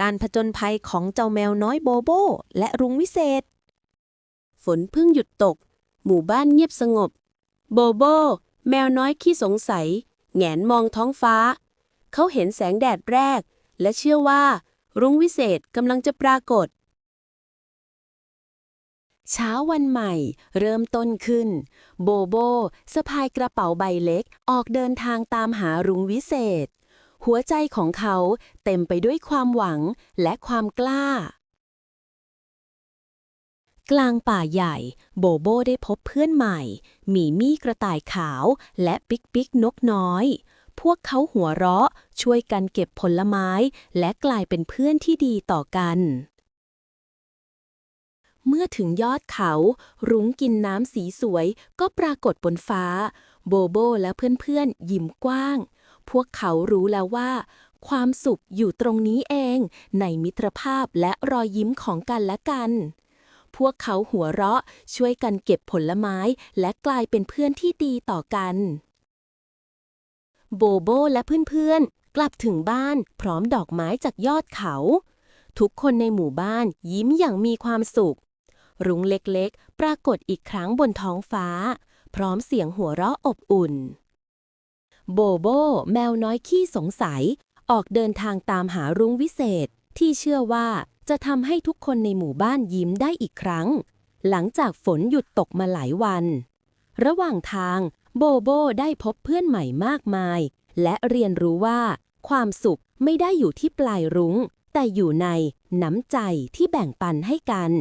การผจญภัยของเจ้าแมวน้อยโบโบ และรุงวิเศษ ฝนเพิ่งหยุดตก หมู่บ้านเงียบสงบ โบโบ แมวน้อยขี้สงสัยแหงนมองท้องฟ้า เขาเห็นแสงแดดแรก และเชื่อว่า รุ้งวิเศษกำลังจะปรากฏ เช้าวันใหม่ เริ่มต้นขึ้น โบโบสะพายกระเป๋าใบเล็กออกเดินทางตามหารุ้งวิเศษ หัวใจของเขาเต็มไปด้วยความหวังและความกล้า กลางป่าใหญ่ โบโบได้พบเพื่อนใหม่ มีมี่กระต่ายขาวและปิ๊กปิ๊กนกน้อย พวกเขาหัวเราะช่วยกันเก็บผลไม้ และกลายเป็นเพื่อนที่ดีต่อกันเมื่อถึงยอดเขา รุ้งกินน้ำสีสวยก็ปรากฏบนฟ้า โบโบและเพื่อนๆ ยิ้มกว้าง พวกเขารู้แล้วว่า ความสุขอยู่ตรงนี้เอง ในมิตรภาพและรอยยิ้มของกันและกัน พวกเขาหัวเราะช่วยกันเก็บผลไม้และกลายเป็นเพื่อนที่ดีต่อกัน โบโบและเพื่อนๆ กลับถึงบ้านพร้อมดอกไม้จากยอดเขา ทุกคนในหมู่บ้านยิ้มอย่างมีความสุข รุ้งเล็กๆ ปรากฏอีกครั้งบนท้องฟ้า พร้อมเสียงหัวเราะอบอุ่น โบโบ แมวน้อยขี้สงสัย ออกเดินทางตามหารุ้งวิเศษ ที่เชื่อว่าจะทำให้ทุกคนในหมู่บ้านยิ้มได้อีกครั้ง หลังจากฝนหยุดตกมาหลายวัน ระหว่างทางโบโบได้พบเพื่อนใหม่มากมาย และเรียนรู้ว่า ความสุขไม่ได้อยู่ที่ปลายรุง้ง แต่อยู่ในน้ำใจที่แบ่งปันให้กัน